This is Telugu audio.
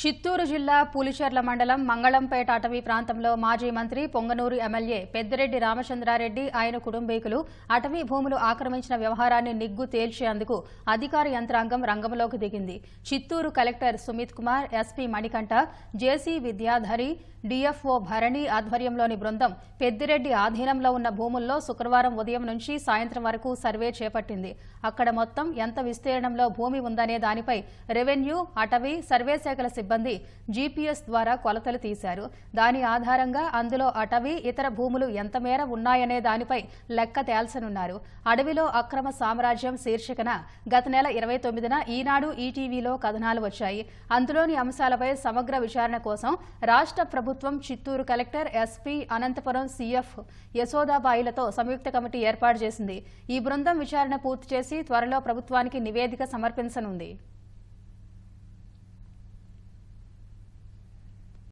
చిత్తూరు జిల్లా పులిచెర్ల మండలం మంగళంపేట అటవీ ప్రాంతంలో మాజీ మంత్రి పొంగనూరు ఎమ్మెల్యే పెద్దిరెడ్డి రామచంద్రారెడ్డి ఆయన కుటుంబీకులు అటవీ భూములు ఆక్రమించిన వ్యవహారాన్ని నిగ్గు తేల్చేందుకు అధికార యంత్రాంగం రంగంలోకి దిగింది. Chittoor collector Sumit Kumar SP Manikanta JC Vidyadhari DFO Bharani ఆధ్వర్యంలోని బృందం పెద్దిరెడ్డి ఆధీనంలో ఉన్న భూముల్లో శుక్రవారం ఉదయం నుంచి సాయంత్రం వరకు సర్వే చేపట్టింది. అక్కడ మొత్తం ఎంత విస్తీర్ణంలో భూమి ఉందనే దానిపై రెవెన్యూ అటవీ సర్వే శాఖల సిబ్బంది జీపీఎస్ ద్వారా కొలతలు తీశారు. దాని ఆధారంగా అందులో అటవీ ఇతర భూములు ఎంత మేర ఉన్నాయనే దానిపై లెక్క తేల్చనున్నారు. అడవిలో అక్రమ సామ్రాజ్యం శీర్షికన గత నెల ఇరవై తొమ్మిదిన ఈనాడు ఈటీవీలో కథనాలు వచ్చాయి. అందులోని అంశాలపై సమగ్ర విచారణ కోసం రాష్ట్ర ప్రభుత్వం Chittoor collector SP Anantapuram CF యశోదాబాయిలతో సంయుక్త కమిటీ ఏర్పాటు చేసింది. ఈ బృందం విచారణ పూర్తి చేసి త్వరలో ప్రభుత్వానికి నివేదిక సమర్పించనుంది.